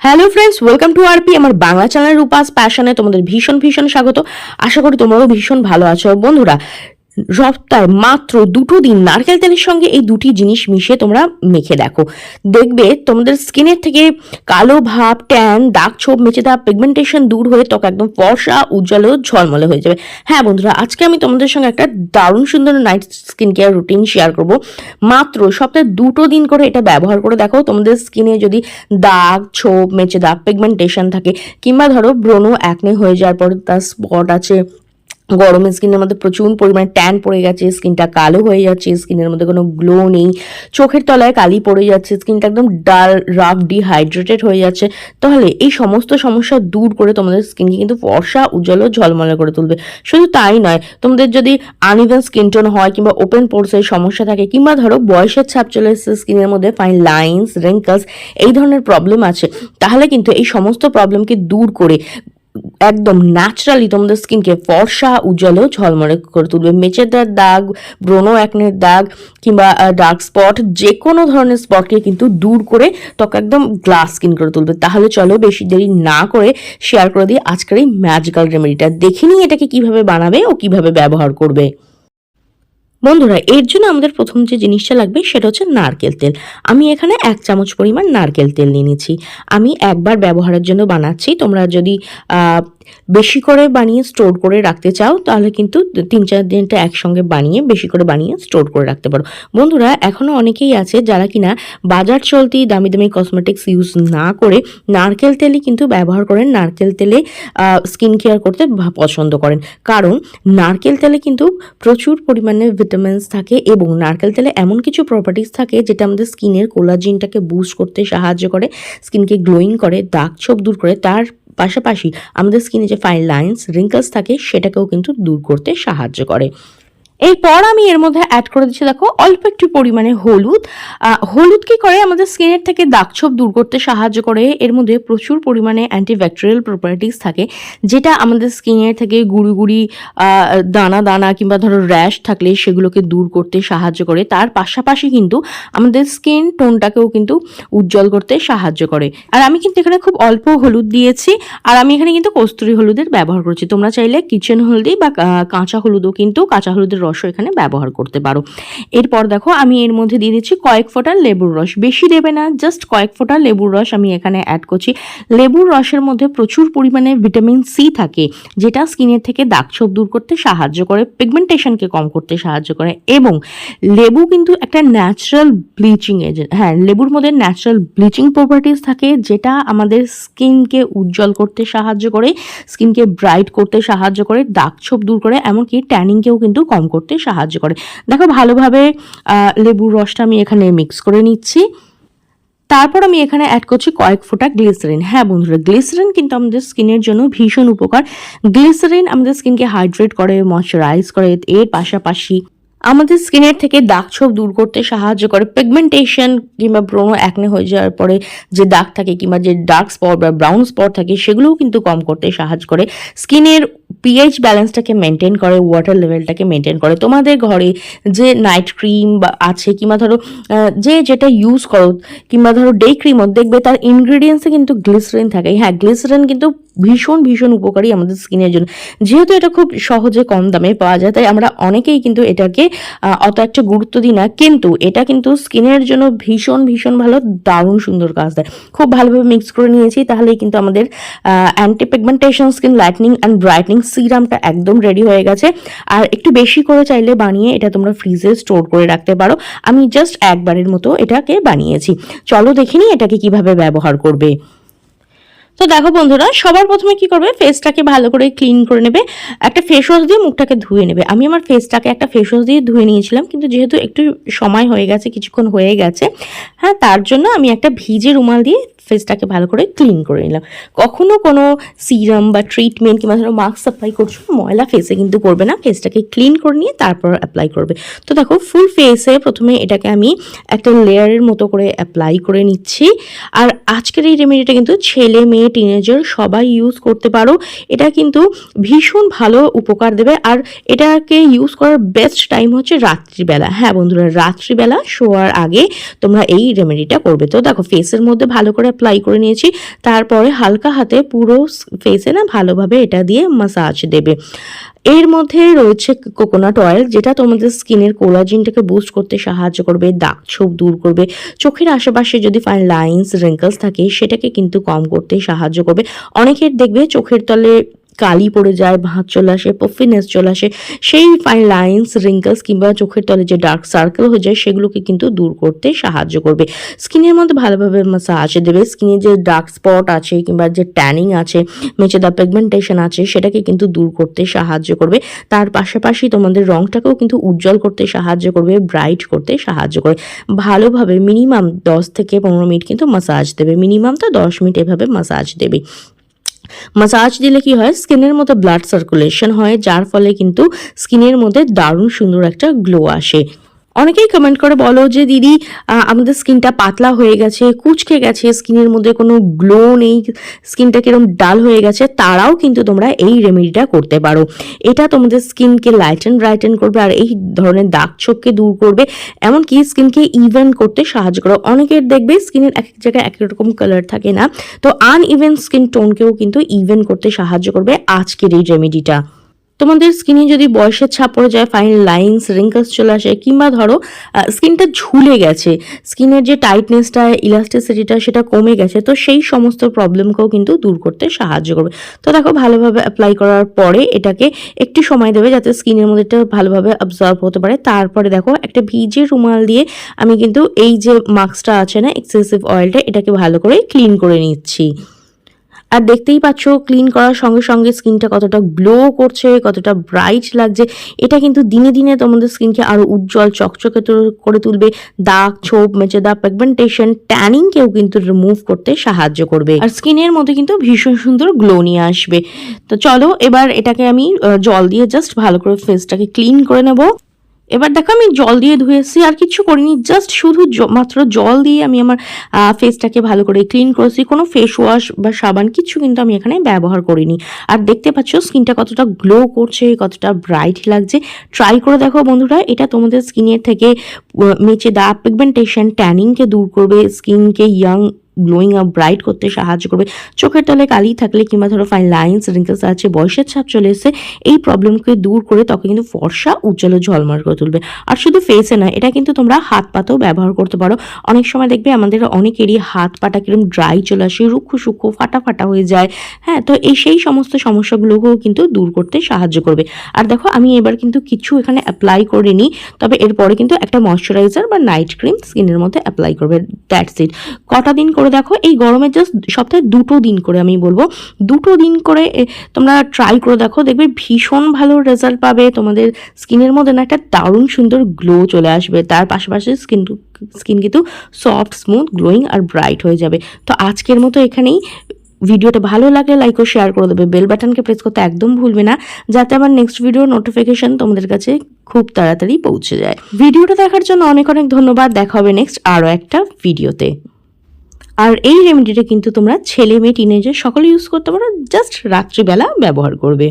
Hello friends welcome to RP আমার Bangla channel Rupa's প্যাশনে তোমাদের ভীষণ ভীষণ স্বাগত। আশা করি তোমরাও ভীষণ ভালো আছো। বন্ধুরা সপ্তাহে মাত্র দুটো দিন নারকেল তেলের সঙ্গে এই দুটি জিনিস মিশিয়ে তোমরা মেখে দেখো। দেখবে তোমাদের স্কিনের থেকে কালো ভাব ট্যান দাগ ছোপ মেচে দাগ পিগমেন্টেশন দূর হয়ে ত্বক একদম ফর্সা, উজ্জ্বল ও ঝলমলে হয়ে যাবে। হ্যাঁ বন্ধুরা, আজকে আমি তোমাদের সঙ্গে একটা দারুণ সুন্দর night skin care routine share করব। মাত্র সপ্তাহে দুটো দিন করে এটা ব্যবহার করে দেখো, তোমাদের স্কিনে যদি দাগ ছোপ মেচে দাগ পিগমেন্টেশন থাকে, কিংবা ধরো ব্রণ অ্যাকনে হয়ে যাওয়ার পর তার স্পট আছে গরমে স্কিনের মধ্যে প্রচুর পরিমাণে ট্যান পড়ে গেছে স্কিনটা কালো হয়ে যাচ্ছে স্কিনের মধ্যে কোনো গ্লো নেই। চোখের তলায় কালি পড়ে যাচ্ছে স্কিনটা একদম ডাল রাফ ডিহাইড্রেটেড হয়ে যাচ্ছে। তাহলে এই সমস্ত সমস্যা দূর করে তোমাদের স্কিনকে কিন্তু ফর্সা, উজ্জ্বল ও ঝলমলে করে তুলবে। শুধু তাই নয়, তোমাদের যদি আনইভেন স্কিন টোন হয় কিংবা ওপেন পোর্সের সমস্যা থাকে, কিংবা ধরো বয়সের ছাপ চলে এসেছে স্কিনের মধ্যে ফাইন লাইন্স রিঙ্কলস এই ধরনের প্রবলেম আছে, তাহলে কিন্তু এই সমস্ত প্রবলেমকে দূর করে একদম ন্যাচারালি তোমাদের স্কিনকে ফর্সা, উজ্জ্বল ও ঝলমলে করে তুলবে। মেচেদার দাগ, ব্রণ একনের দাগ কিংবা ডার্ক স্পট যে কোনো ধরনের স্পটকে কিন্তু দূর করে ত্বক একদম গ্লাস স্কিন করে তুলবে। তাহলে চলো বেশি দেরি না করে শেয়ার করে দিই আজকের এই ম্যাজিক্যাল রেমেডিটা দেখে নিই এটাকে কীভাবে বানাবে ও কীভাবে ব্যবহার করবে। বন্ধুরা, এর জন্য আমাদের প্রথম যে জিনিসটা লাগবে সেটা হচ্ছে নারকেল তেল। আমি এখানে এক চামচ পরিমাণ নারকেল তেল নিয়ে নিচ্ছি। আমি একবার ব্যবহারের জন্য বানাচ্ছি। তোমরা যদি বেশি করে বানিয়ে স্টোর করে রাখতে চাও, তাহলে কিন্তু তিন চার দিনটা একসঙ্গে বানিয়ে, বেশি করে বানিয়ে স্টোর করে রাখতে পারো। বন্ধুরা এখনও অনেকেই আছে যারা কিনা বাজার চলতি দামি দামি কসমেটিক্স ইউজ না করে নারকেল তেলই কিন্তু ব্যবহার করেন। নারকেল তেলে স্কিন কেয়ার করতে পছন্দ করেন। কারণ নারকেল তেলে কিন্তু প্রচুর পরিমাণে ভিটামিনস থাকে এবং নারকেল তেলে এমন কিছু প্রপার্টিস থাকে যেটা আমাদের স্কিনের কোলাজিনটাকে বুস্ট করতে সাহায্য করে, স্কিনকে গ্লোয়িং করে দাগ ছোপ দূর করে। তার পাশাপাশি আমাদের স্কিনে যে ফাইন লাইন্স রিঙ্কলস থাকে, সেটাকেও কিন্তু দূর করতে সাহায্য করে। এরপর আমি এর মধ্যে অ্যাড করে দিচ্ছি, দেখো, অল্প একটু পরিমাণে হলুদ। হলুদ কি করে? আমাদের স্কিনের থেকে দাগছোপ দূর করতে সাহায্য করে। এর মধ্যে প্রচুর পরিমাণে অ্যান্টিব্যাকটেরিয়াল প্রপার্টিস থাকে, যেটা আমাদের স্কিনের থেকে গুড়ি গুড়ি দানা দানা কিংবা ধরো র্যাশ থাকলে সেগুলোকে দূর করতে সাহায্য করে। তার পাশাপাশি কিন্তু আমাদের স্কিন টোনটাকেও কিন্তু উজ্জ্বল করতে সাহায্য করে। আর আমি কিন্তু এখানে খুব অল্প হলুদ দিয়েছি, আর আমি এখানে কিন্তু কস্তুরি হলুদের ব্যবহার করছি। তোমরা চাইলে কিচেন হলদি বা কাঁচা হলুদও কিন্তু, কাঁচা হলুদের রসও এখানে ব্যবহার করতে পারো। এরপর দেখো, আমি এর মধ্যে দিয়ে দিচ্ছি কয়েক ফোঁটা লেবুর রস। বেশি দেবে না জাস্ট কয়েক ফোঁটা লেবুর রস আমি এখানে অ্যাড করছি। লেবুর রসের মধ্যে প্রচুর পরিমাণে ভিটামিন সি থাকে, যেটা স্কিনের থেকে দাগছোপ দূর করতে সাহায্য করে পিগমেন্টেশনকে কম করতে সাহায্য করে। এবং লেবু কিন্তু একটা ন্যাচারাল ব্লিচিং এজেন্ট হ্যাঁ লেবুর মধ্যে ন্যাচারাল ব্লিচিং প্রপার্টিস থাকে, যেটা আমাদের স্কিনকে উজ্জ্বল করতে সাহায্য করে স্কিনকে ব্রাইট করতে সাহায্য করে, দাগ ছোপ দূর করে, এমনকি ট্যানিংকেও কিন্তু কম করতে সাহায্য করে। দেখো ভালোভাবে লেবুর রসটা আমি এখানে মিক্স করে নিচ্ছি। তারপর আমি এখানে অ্যাড করছি কয়েক ফোঁটা গ্লিসারিন হ্যাঁ বন্ধুরা গ্লিসারিন কিন্তু আমাদের স্কিনের জন্য ভীষণ উপকার। গ্লিসারিন আমাদের স্কিনকে হাইড্রেট করে ময়শ্চারাইজ করে, এর পাশাপাশি আমাদের স্কিনের থেকে দাগ ছোপ দূর করতে সাহায্য করে পিগমেন্টেশন কিংবা ব্রণ একনে হয়ে যাওয়ার পরে যে দাগ থাকে কিংবা যে ডার্ক স্পট বা ব্রাউন স্পট থাকে, সেগুলোও কিন্তু কম করতে সাহায্য করে। স্কিনের পিএইচ ব্যালেন্সটাকে মেনটেন করে ওয়াটার লেভেলটাকে মেনটেন করে। তোমাদের ঘরে যে নাইট ক্রিম বা আছে কিংবা ধরো যে যেটা ইউজ করো কিংবা ধরো ডে ক্রিমও দেখবে তার ইনগ্রিডিয়েন্টসে কিন্তু গ্লিসারিন থাকে। হ্যাঁ গ্লিসারিন কিন্তু ভীষণ ভীষণ উপকারী আমাদের স্কিনের জন্য। যেহেতু এটা খুব সহজে কম দামে পাওয়া যায়, তাই আমরা অনেকেই কিন্তু এটাকে অত একটা গুরুত্ব দিই না। কিন্তু এটা কিন্তু স্কিনের জন্য ভীষণ ভীষণ ভালো, দারুণ সুন্দর কাজ দেয়। খুব ভালোভাবে মিক্স করে নিয়েছি, তাহলেই কিন্তু আমাদের anti pigmentation skin lightening and brightening সিরামটা একদম রেডি হয়ে গেছে। আর একটু বেশি করে চাইলে বানিয়ে এটা তোমরা ফ্রিজে স্টোর করে রাখতে পারো। আমি জাস্ট একবারের মতো এটাকে বানিয়েছি। চলো দেখিনি এটাকে কীভাবে ব্যবহার করবে। তো দেখো বন্ধুরা, সবার প্রথমে কি করবে? ফেসটাকে ভালো করে ক্লিন করে নেবে। একটা ফেস ওয়াশ দিয়ে মুখটাকে ধুয়ে নেবে। আমি আমার ফেসটাকে একটা ফেস ওয়াশ দিয়ে ধুয়ে নিয়েছিলাম, কিন্তু যেহেতু একটু সময় হয়ে গেছে, কিছুক্ষণ হয়ে গেছে হ্যাঁ তার জন্য আমি একটা ভিজে রুমাল দিয়ে ফেসটাকে ভালো করে ক্লিন করে নিলাম। কখনো কোনো সিরাম বা ট্রিটমেন্ট কিংবা ধরো মাস্ক অ্যাপ্লাই করছ, ময়লা ফেসে কিন্তু করবে না। ফেসটাকে ক্লিন করে নিয়ে তারপর অ্যাপ্লাই করবে। তো দেখো ফুল ফেসে প্রথমে এটাকে আমি একটা লেয়ারের মতো করে অ্যাপ্লাই করে নিচ্ছি। আর আজকের এই রেমেডিটা কিন্তু ছেলে মেয়ে টিনেজার সবাই ইউজ করতে পারো। এটা কিন্তু ভীষণ ভালো উপকার দেবে। আর এটাকে ইউজ করার বেস্ট টাইম হচ্ছে রাত্রিবেলা। হ্যাঁ বন্ধুরা, রাত্রিবেলা শোয়ার আগে তোমরা এই রেমেডিটা করবে। তো দেখো ফেসের মধ্যে ভালো করে অ্যাপ্লাই করে নিয়েছি। তারপরে হালকা হাতে পুরো ফেসে না ভালোভাবে এটা দিয়ে মাসাজ দেবে। এর মধ্যে রয়েছে কোকোনাট অয়েল যেটা তোমাদের স্কিনের কোলাজিনটাকে বুস্ট করতে সাহায্য করবে, দাগ ছোপ দূর করবে। চোখের আশেপাশে যদি ফাইন লাইন্স রিঙ্কলস থাকে, সেটাকে কিন্তু কম করতে সাহায্য করবে। অনেকের দেখবে চোখের তলে কালি পড়ে যায়, ভাঁজ চলে আসে পফিনেস চলে আসে, সেই ফাইন লাইন্স রিঙ্কলস কিংবা চোখের তলে যে ডার্ক সার্কেল হয়ে যায়, সেগুলোকে কিন্তু দূর করতে সাহায্য করবে। স্কিনের মধ্যে ভালোভাবে মাসাজ দেবে। স্কিনে যে ডার্ক স্পট আছে কিংবা যে ট্যানিং আছে, মেচেদা পিগমেন্টেশন আছে, সেটাকে কিন্তু দূর করতে সাহায্য করবে। তার পাশাপাশি তোমাদের রংটাকেও কিন্তু উজ্জ্বল করতে সাহায্য করবে ব্রাইট করতে সাহায্য করবে। ভালোভাবে মিনিমাম দশ থেকে পনেরো মিনিট কিন্তু মাসাজ দেবে। মিনিমাম তো দশ মিনিট এভাবে মাসাজ দেবে মাসাজ দিলে কি হয়? স্কিনের মধ্যে ব্লাড সার্কুলেশন হয়, যার ফলে কিন্তু স্কিনের মধ্যে দারুণ সুন্দর একটা গ্লো আসে। অনেকেই কমেন্ট করে, বলো যে, দিদি আমাদের স্কিনটা পাতলা হয়ে গেছে, কুচকে গেছে, স্কিনের মধ্যে কোনো গ্লো নেই, স্কিনটা কিরম ডাল হয়ে গেছে, তারাও কিন্তু তোমরা এই রেমেডিটা করতে পারো। এটা তোমাদের স্কিনকে লাইটেন ব্রাইটেন করবে, আর এই ধরনের দাগ ছোপকে দূর করবে, এমনকি স্কিনকে ইভেন করতে সাহায্য করো অনেকের দেখবে স্কিনের এক এক জায়গায় এক রকম কালার থাকে না, তো আনইভেন স্কিন টোনকেও কিন্তু ইভেন করতে সাহায্য করবে আজকের এই রেমেডিটা তোমাদের স্কিনে যদি বয়সের ছাপ পড়ে যায় ফাইন লাইন্স রিঙ্কলস চলে আসে, কিংবা ধরো স্কিনটা ঝুলে গেছে স্কিনের যে টাইটনেসটা ইলাস্টিসিটিটা সেটা কমে গেছে, তো সেই সমস্ত প্রবলেমকেও কিন্তু দূর করতে সাহায্য করবে। তো দেখো, ভালোভাবে অ্যাপ্লাই করার পরে এটাকে একটু সময় দেবে যাতে স্কিনের মধ্যে এটা ভালোভাবে অবজর্ভ হতে পারে। তারপরে দেখো, একটা ভিজে রুমাল দিয়ে আমি কিন্তু এই যে মাস্কটা আছে না এক্সেসিভ অয়েলটা এটাকে ভালো করে ক্লিন করে নিচ্ছি। আর দেখতেই পাচ্ছ ক্লিন করার সঙ্গে সঙ্গে স্কিনটা কতটা গ্লো করছে, কতটা ব্রাইট লাগছে। এটা কিন্তু দিনে দিনে তোমাদের স্কিনকে আরও উজ্জ্বল, চকচকে করে তুলবে। দাগ, ছোপ মেচে দাগ পিগমেন্টেশন ট্যানিংকেও কিন্তু রিমুভ করতে সাহায্য করবে। আর স্কিনের মধ্যে কিন্তু ভীষণ সুন্দর গ্লো নিয়ে আসবে। তো চলো, এবার এটাকে আমি জল দিয়ে জাস্ট ভালো করে ফেসটাকে ক্লিন করে নেব। এবার দেখো আমি জল দিয়ে ধুয়েছি, আর কিছু করিনি জাস্ট শুধু মাত্র জল দিয়ে আমি আমার ফেসটাকে ভালো করে ক্লিন করেছি। কোনো ফেস ওয়াশ বা সাবান কিছু কিন্তু আমি এখানে ব্যবহার করিনি। আর দেখতে পাচ্ছ স্কিনটা কতটা গ্লো করছে, কতটা ব্রাইট লাগছে। ট্রাই করে দেখো বন্ধুরা, এটা তোমাদের স্কিনের থেকে মেচে দাগ পিগমেন্টেশন ট্যানিংকে দূর করবে। স্কিনকে ইয়াং গ্লোয়িং আপ ব্রাইট করতে সাহায্য করবে। চোখের তলে কালি থাকলে কিংবা ধরো ফাইন লাইন্স রিঙ্কেলস আছে, বয়সের ছাপ চলে এসে এই প্রবলেমকে দূর করে তখন কিন্তু ফর্সা, উজ্জ্বল ঝলমল করে তুলবে। আর শুধু ফেসে না এটা কিন্তু তোমরা হাত পাতেও ব্যবহার করতে পারো। অনেক সময় দেখবে আমাদের অনেকেরই হাত পাটা কিরম ড্রাই চলে আসে, রুক্ষ সূক্ষ্ম ফাটা ফাটা হয়ে যায় হ্যাঁ তো এই সেই সমস্ত সমস্যাগুলোকেও কিন্তু দূর করতে সাহায্য করবে। আর দেখো, আমি এবার কিন্তু কিছু এখানে অ্যাপ্লাই করিনি, তবে এরপরে কিন্তু একটা ময়শ্চারাইজার বা নাইট ক্রিম স্কিনের মধ্যে অ্যাপ্লাই করবে দ্যাটস ইট কটা দিন করে দেখো এই গরমে জাস্ট সপ্তাহে দুটো দিন করে আমি বলব। দুটো দিন করে তোমরা ট্রাই করে। দেখো, দেখবে ভীষণ ভালো রেজাল্ট পাবে। তোমাদের স্কিনের মধ্যে না একটা দারুণ সুন্দর গ্লো চলে আসবে। তার পাশাপাশি স্কিন স্কিন কিন্তু সফট স্মুথ গ্লোয়িং আর ব্রাইট হয়ে যাবে। তো আজকের মতো এখানেই। ভিডিওটা ভালো লাগলে লাইক ও শেয়ার করে দেবে। বেল বাটনকে প্রেস করতে একদম ভুলবে না। যাতে আমার নেক্সট ভিডিও নোটিফিকেশন তোমাদের কাছে খুব তাড়াতাড়ি পৌঁছে যায়। ভিডিওটা দেখার জন্য অনেক অনেক ধন্যবাদ। দেখা হবে নেক্সট আরও একটা ভিডিওতে আর এই রেমেডিটা কিন্তু তোমরা ছেলে মেয়ে টিনেজার সকলে ইউজ করতে পারো জাস্ট রাত্রিবেলা ব্যবহার করবে।